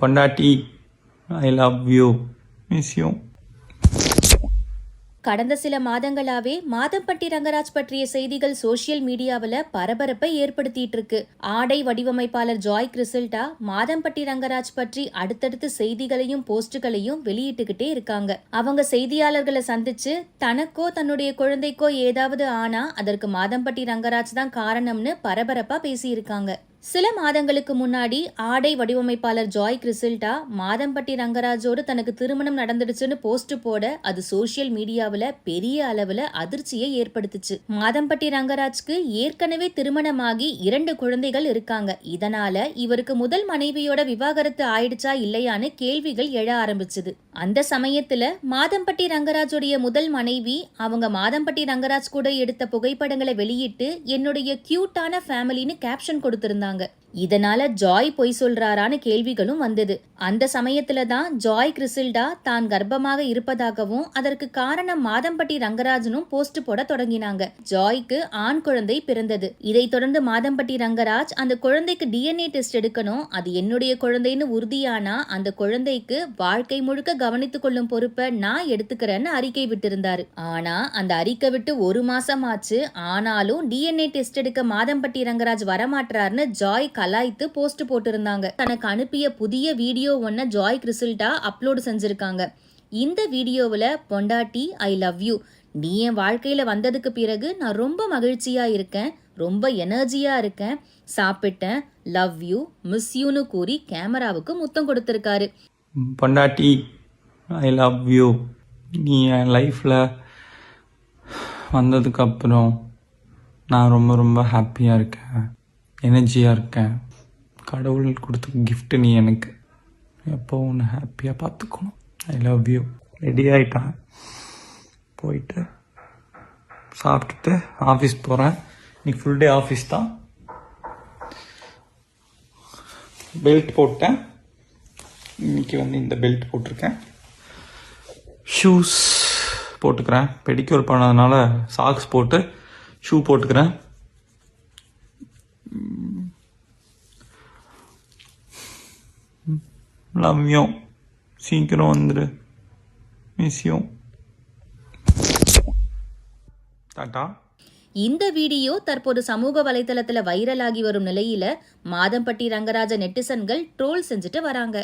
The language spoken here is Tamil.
பொண்டாட்டி I love you miss you கடந்த சில மாதங்களாவே மாதம்பட்டி ரங்கராஜ் பற்றிய செய்திகள் சோஷியல் மீடியாவில் பரபரப்பை ஏற்படுத்திட்டு இருக்கு ஆடை வடிவமைப்பாளர் ஜாய் கிறிசல்டா மாதம்பட்டி ரங்கராஜ் பற்றி அடுத்தடுத்து செய்திகளையும் போஸ்டுகளையும் வெளியிட்டுக்கிட்டே இருக்காங்க. அவங்க செய்தியாளர்களை சந்திச்சு தனக்கோ தன்னுடைய குழந்தைக்கோ ஏதாவது ஆனா அதற்கு மாதம்பட்டி ரங்கராஜ் தான் காரணம்னு பரபரப்பா பேசியிருக்காங்க. சில மாதங்களுக்கு முன்னாடி ஆடை வடிவமைப்பாளர் ஜாய் கிறிசில்டா மாதம்பட்டி ரங்கராஜோடு தனக்கு திருமணம் நடந்துடுச்சுன்னு போஸ்ட் போட அது சோஷியல் மீடியாவில் பெரிய அளவில் அதிர்ச்சியை ஏற்படுத்துச்சு. மாதம்பட்டி ரங்கராஜ்க்கு ஏற்கனவே திருமணமாகி இரண்டு குழந்தைகள் இருக்காங்க. இதனால இவருக்கு முதல் மனைவியோட விவாகரத்து ஆயிடுச்சா இல்லையான்னு கேள்விகள் எழ ஆரம்பிச்சுது. அந்த சமயத்துல மாதம்பட்டி ரங்கராஜுடைய முதல் மனைவி அவங்க மாதம்பட்டி ரங்கராஜ் கூட எடுத்த புகைப்படங்களை வெளியிட்டு என்னுடைய கியூட்டான ஃபேமிலின்னு கேப்ஷன் கொடுத்திருந்தாங்க. சொல்கிறாங்க இதனால ஜாய் பொய் சொல்றாரான்னு கேள்விகளும் வந்தது. அந்த சமயத்துல தான் ஜாய் கிறிசில்டா தான் கர்ப்பமாக இருப்பதாகவும் அதற்கு காரணம் மாதம்பட்டி ரங்கராஜனும் போஸ்ட் போட தொடங்கினாங்க. ஜாய்க்கு ஆண் குழந்தை பிறந்தது. இதைத் தொடர்ந்து மாதம்பட்டி ரங்கராஜ் அந்த குழந்தைக்கு டிஎன்ஏ டெஸ்ட் எடுக்கணும் அது என்னுடைய குழந்தைன்னு உறுதியானா அந்த குழந்தைக்கு வாழ்க்கை முழுக்க கவனித்துக் கொள்ளும் பொறுப்பை நான் எடுத்துக்கிறேன்னு அறிக்கை விட்டிருந்தாரு. ஆனா அந்த அறிக்கை விட்டு ஒரு மாசம் ஆச்சு ஆனாலும் டிஎன்ஏ டெஸ்ட் எடுக்க மாதம்பட்டி ரங்கராஜ் வரமாட்டார்னு ஜாய் கலாய்த்து போஸ்ட் போட்டிருந்தாங்க. தனக்கு அனுப்பிய புதிய வீடியோ ஒன்ன ஜாய் கிறிசில்டா அப்லோடு செஞ்சிருக்காங்க. இந்த வீடியோவில் பொண்டாட்டி ஐ லவ் யூ. நீ என் வாழ்க்கையில் வந்ததுக்கு பிறகு நான் ரொம்ப மகிழ்ச்சியாக இருக்கேன். ரொம்ப எனர்ஜியாக இருக்கேன். சாப்பிட்டேன். Love you. மிஸ் யூன்னு கூறி கேமராவுக்கு முத்தம் கொடுத்துருக்காரு. பொண்டாட்டி ஐ லவ் யூ. நீ என் லைஃப்பில் வந்ததுக்கப்புறம் நான் ரொம்ப ரொம்ப ஹாப்பியாக இருக்கேன். எனர்ஜியாக இருக்கேன். கடவுள் கொடுத்த கிஃப்ட்டு நீ எனக்கு. எப்போ உன்னை ஹாப்பியாக பார்த்துக்கணும்? ஐ லவ் யூ ரெடி ஆகிட்டேன் போயிட்டு சாப்பிட்டுட்டு ஆஃபீஸ் போகிறேன் இன்னைக்கு ஃபுல் டே ஆஃபீஸ் தான். பெல்ட் போட்டேன். இன்றைக்கி வந்து இந்த பெல்ட் போட்டிருக்கேன். ஷூஸ் போட்டுக்கிறேன். பெடிக்யூர் பண்ணதுனால சாக்ஸ் போட்டு ஷூ போட்டுக்கிறேன். லவ் யூ சீக்கிரம் வந்துடு மிஸ் யூ டாட்டா. இந்த வீடியோ தற்போது சமூக வலைதளத்துல வைரலாகி வரும் நிலையில மாதம்பட்டி ரங்கராஜ நெட்டிசன்கள் ட்ரோல் செஞ்சுட்டு வராங்க.